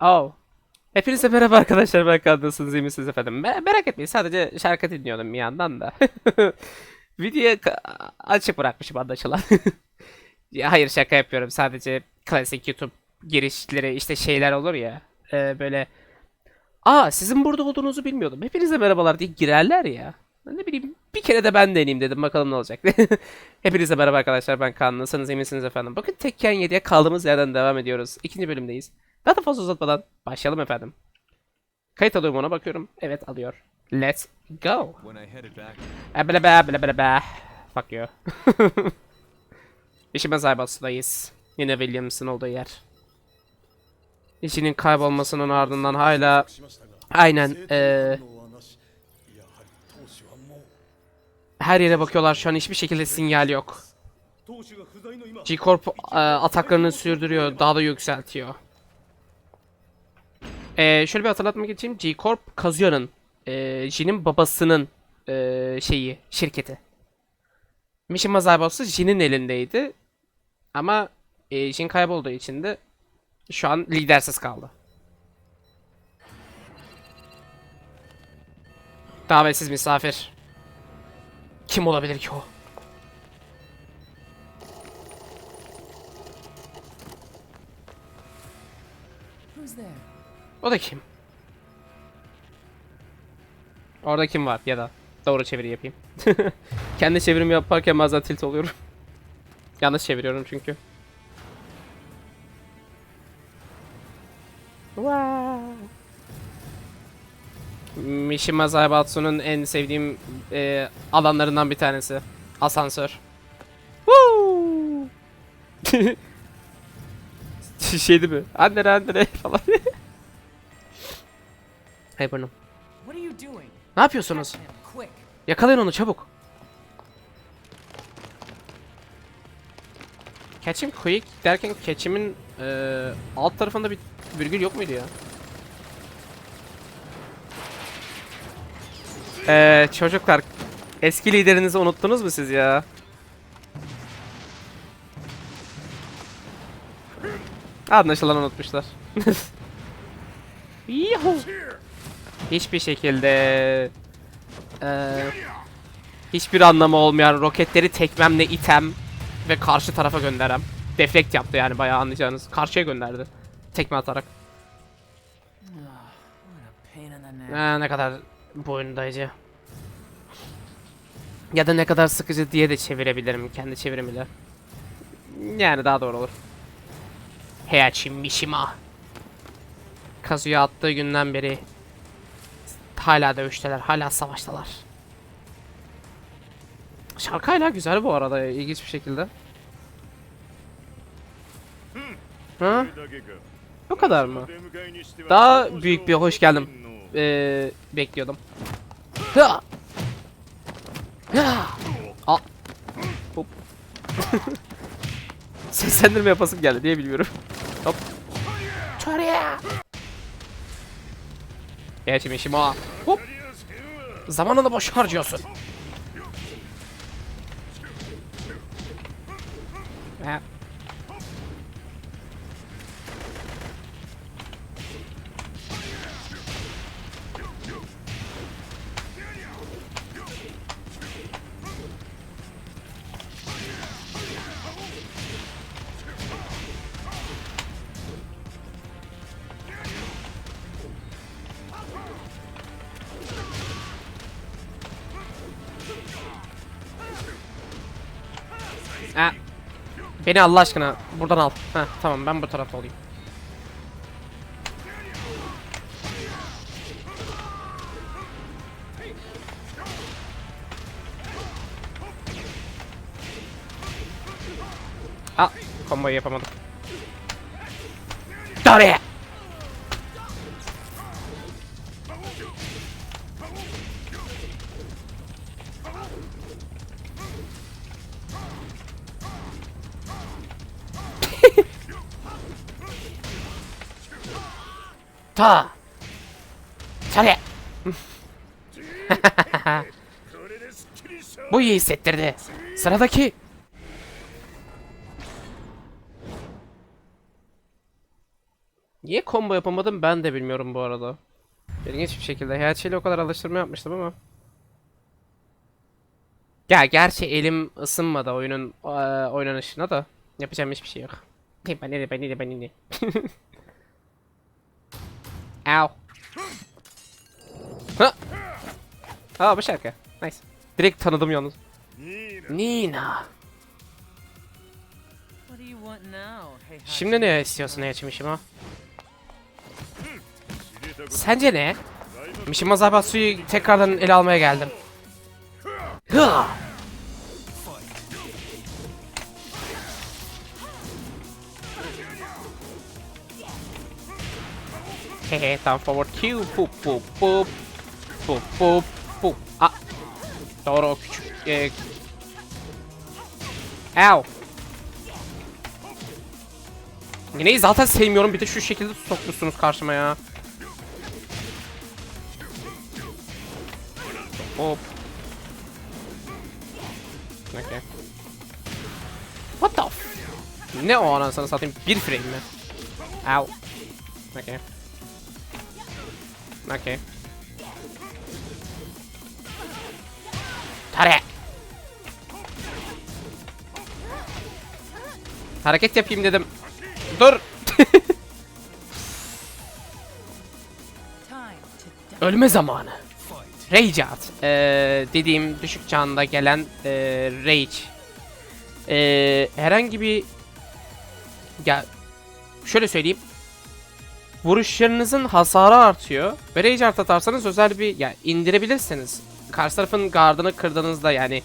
Oh. Hepinize merhaba arkadaşlar ben Kaan nasılsınız iyi misiniz efendim? Me- merak etmeyin sadece şarkı dinliyordum bir yandan da. Videoyu açık bırakmışım anlaşılan. ya hayır şaka yapıyorum sadece klasik YouTube girişleri işte şeyler olur ya. e, böyle Aa sizin burada olduğunuzu bilmiyordum. Hepinize merhabalar diye girerler ya. Ne bileyim bir kere de ben deneyeyim dedim bakalım ne olacak. Hepinize merhaba arkadaşlar ben Kaan nasılsınız iyi misiniz efendim? Bakın Tekken 7'ye kaldığımız yerden devam ediyoruz. İkinci bölümdeyiz. Daha da fazla uzatmadan başlayalım efendim. Kayıt alıyor mu ona bakıyorum. Evet alıyor. Let's go. Ebele be bele bele be. Fuck you. İşime Zaybas'tayız. Yine Williams'ın olduğu yer. İşinin kaybolmasının ardından hala aynen eee her yere bakıyorlar şu an hiçbir şekilde sinyal yok. G-Corp e, ataklarını sürdürüyor, daha da yükseltiyor. E, şöyle bir hatırlatma geçeyim. G-Corp, Kazuya'nın, e, Jin'in babasının e, şeyi, şirketi. Mishima Zaibatsu Jin'in elindeydi. Ama e, Jin kaybolduğu için de şu an lidersiz kaldı. Davetsiz misafir. Kim olabilir ki o? O da kim? Orada kim var ya da doğru çeviri yapayım. Kendi çevirimi yaparken bazen tilt oluyorum. Yanlış çeviriyorum çünkü. Mishima Zaibatsu'nun en sevdiğim e, alanlarından bir tanesi. Asansör. Şey değil mi? Andere andere falan. Hey doing? Ne yapıyorsunuz? Yakalayın onu çabuk. Catch him quick derken catch'imin eee alt tarafında bir virgül yok muydu ya? Eee çocuklar eski liderinizi unuttunuz mu siz ya? Anlaşılan unutmuşlar. Yuhu. Hiçbir şekilde eee, hiçbir anlamı olmayan roketleri tekmemle item ve karşı tarafa gönderem. Deflekt yaptı yani bayağı anlayacağınız. Karşıya gönderdi. Tekme atarak. Ha, ne kadar boyundayıcı. Ya da ne kadar sıkıcı diye de çevirebilirim kendi çevirimiyle. Yani daha doğru olur. Heihachi Mishima. Kazuya attığı günden beri hala dövüşteler, hala savaştalar. Şarkı hala güzel bu arada ilginç bir şekilde. Ha? Bu kadar mı? Daha büyük bir hoş geldim Ee, bekliyordum. Ha! Ha! Aa! Hop. Seslendirme yapasım geldi diye bilmiyorum. Hop. Çorya! İşim o. Hop. Zamanını boş harcıyorsun. Ha. Beni Allah aşkına buradan al. Ha tamam ben bu tarafta olayım. Aa, komboyu yapamadım. Dare! Ta! Dare! Bu iyi hissettirdi. Sıradaki. Niye combo yapamadım ben de bilmiyorum bu arada. İlginç bir şekilde. Her şeyle o kadar alıştırma yapmıştım ama. Ya gerçi elim ısınmadı oyunun eee, oynanışına da. Yapacağım hiçbir şey yok. Beni de beni de beni de. Ow. Ha. Aa bu şarkı. Nice. Direkt tanıdım yalnız. Nina. What do you want now? Hey, Şimdi ne istiyorsun ne Mishima? Sence ne? Mishima Zaibatsu'yu tekrardan ele almaya geldim. Hıa! Hehe tam forward Q pup pup pup pup pup pup Ah Doğru o küçük e... Ow Yineyi zaten sevmiyorum bir de şu şekilde sokmuşsunuz karşıma ya. Hop. Okay. What the f- Ne o anasını satayım? Bir frame mi? Ow. Okay. Okay. Tare. Hareket yapayım dedim. Dur. Ölme zamanı. Rage at. Ee, dediğim düşük çağında gelen ee, Rage. Ee, herhangi bir ya şöyle söyleyeyim. Vuruşlarınızın hasarı artıyor. Ve Rage Art atarsanız özel bir ya indirebilirsiniz. Karşı tarafın gardını kırdığınızda yani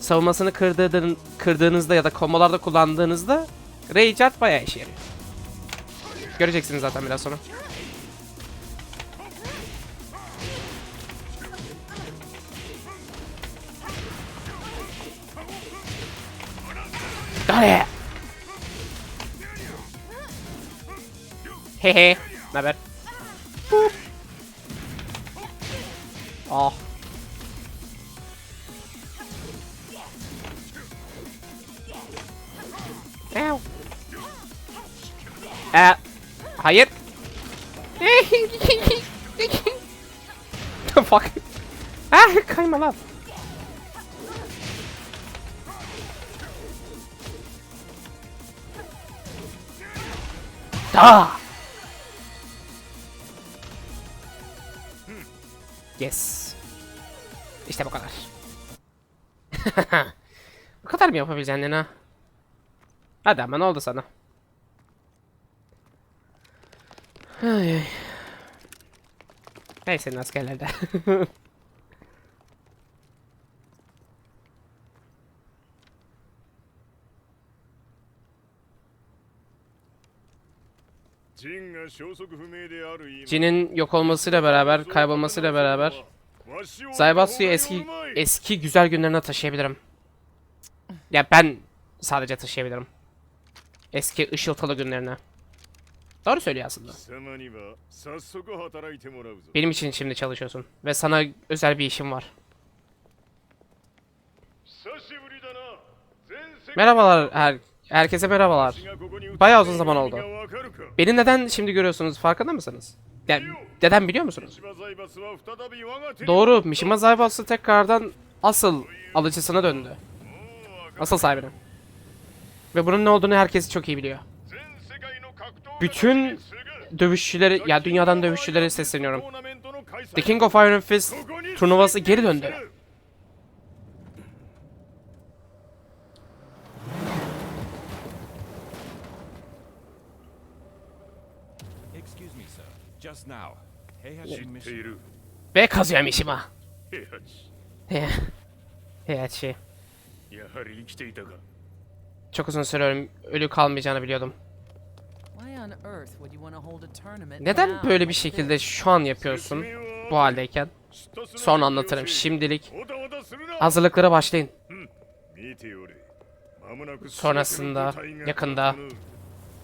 savunmasını kırdığın, kırdığınızda ya da kombolarda kullandığınızda Rage Art bayağı işe yarıyor. Göreceksiniz zaten biraz sonra. Dale. Hehe. Naber? Boop. Ah. Ow. Ee, hayır. The fuck? Ah, kayma lan. Da. Yes. İşte bu kadar. bu kadar mı yapabileceksin ha? Hadi ama ne oldu sana? Ay. Hey senin askerlerde. Cin'in yok olmasıyla beraber, kaybolmasıyla beraber Zaybatsu'yu eski eski güzel günlerine taşıyabilirim. Ya ben sadece taşıyabilirim. Eski ışıltılı günlerine. Doğru söylüyor aslında. Benim için şimdi çalışıyorsun ve sana özel bir işim var. Merhabalar her Herkese merhabalar. Bayağı uzun zaman oldu. Beni neden şimdi görüyorsunuz farkında mısınız? Yani neden biliyor musunuz? Doğru, Mishima Zaybası tekrardan asıl alıcısına döndü. Asıl sahibine. Ve bunun ne olduğunu herkes çok iyi biliyor. Bütün dövüşçüleri, ya dünyadan dövüşçülere sesleniyorum. The King of Iron Fist turnuvası geri döndü. Ve kazıyorum işimi. evet şey. Çok uzun süre ölü kalmayacağını biliyordum. Neden böyle bir şekilde şu an yapıyorsun bu haldeyken? Sonra anlatırım şimdilik. Hazırlıklara başlayın. Sonrasında yakında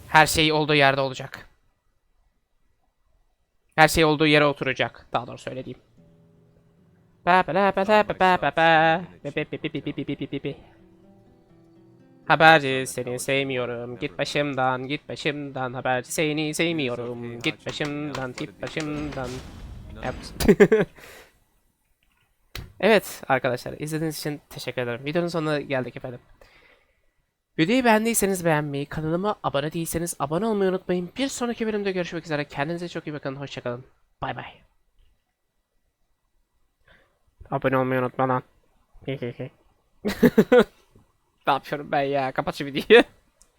her şey olduğu yerde olacak. Her şey olduğu yere oturacak. Daha doğru söylediğim. Haberci seni sevmiyorum. Git başımdan, git başımdan. Haberci seni sevmiyorum. Git başımdan, git başımdan. Evet. evet arkadaşlar izlediğiniz için teşekkür ederim. Videonun sonuna geldik efendim. Videoyu beğendiyseniz beğenmeyi, kanalıma abone değilseniz abone olmayı unutmayın. Bir sonraki bölümde görüşmek üzere. Kendinize çok iyi bakın. Hoşçakalın. Bay bay. Abone olmayı unutma lan. ne yapıyorum ben ya? Kapat şu videoyu.